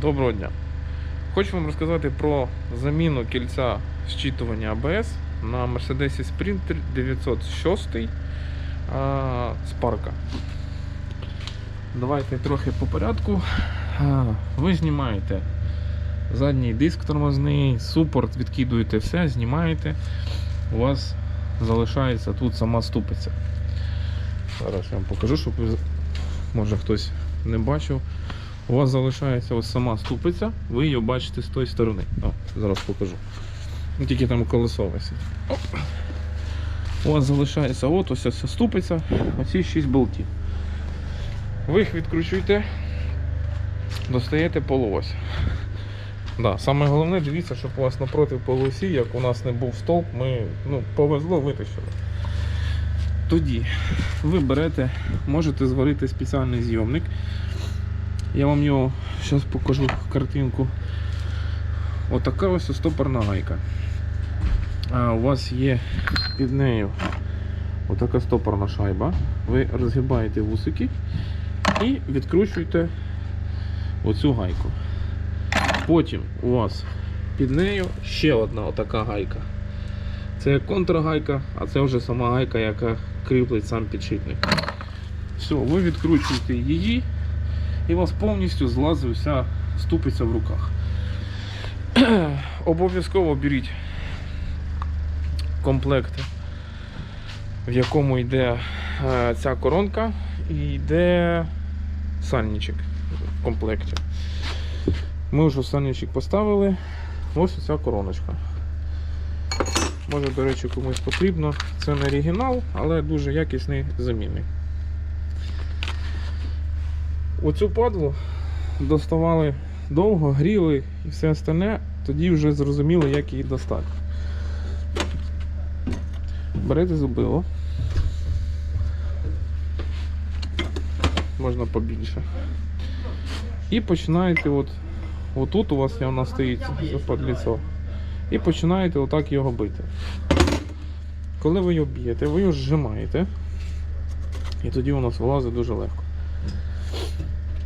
Доброго дня. Хочу вам розказати про заміну кільця зчитування АБС на Mercedes Sprinter 906 а, Spark. Давайте трохи по порядку. Ви знімаєте задній диск тормозний, супорт, відкидуєте все, знімаєте. У вас залишається тут сама ступиця. Зараз я вам покажу, щоб може хтось не бачив. У вас залишається ось сама ступиця, ви її бачите з тої сторони. О, зараз покажу. Ну, Тільки там колесо висить. Оп. У вас залишається от ось ця ступиця, оці 6 болтів. Ви їх відкручуєте, достаєте полуось. Да, саме головне, дивіться, щоб у вас напроти полосі, як у нас не був стовп, ми ну, повезло, витащили. Тоді ви берете, можете зварити спеціальний зйомник. Я вам його зараз покажу картинку. Отака ось стопорна гайка. А у вас є під нею отака стопорна шайба. Ви розгибаєте вусики і відкручуєте оцю гайку. Потім у вас під нею ще одна отака гайка. Це контргайка, а це вже сама гайка, яка кріплить сам підшипник. Все, ви відкручуєте її і у вас повністю злазить вся ступиця в руках. Обов'язково беріть комплект, в якому йде е, ця коронка і йде сальничок в комплекті. Ми вже сальничок поставили. Ось ця короночка. Може, до речі, комусь потрібно. Це не оригінал, але дуже якісний замінник. Оцю падлу доставали довго, гріли і все остальне, тоді вже зрозуміли, як її достати. Берете зубило. Можна побільше. І починаєте от, отут у вас вона стоїть западліцо. І починаєте отак його бити. Коли ви його б'єте, ви його зжимаєте. І тоді у нас вилазить дуже легко.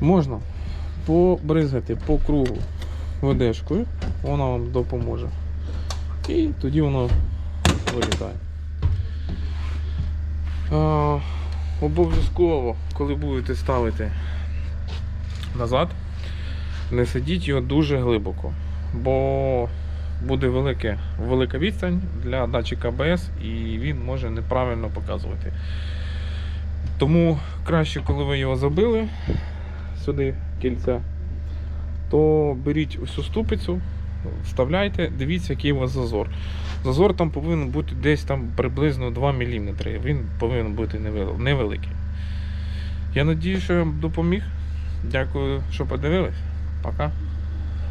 Можна побризгати по кругу ведешкою, вона вам допоможе. І тоді воно вилітає. Обов'язково, коли будете ставити назад, не сидіть його дуже глибоко, бо буде велике, велика відстань для датчика ABS і він може неправильно показувати. Тому краще, коли ви його забили сюди кільця, то беріть цю ступицю, вставляйте, дивіться, який у вас зазор. Зазор там повинен бути десь там приблизно 2 мм. Він повинен бути невеликий. Я надію, що я вам допоміг. Дякую, що подивились. Пока.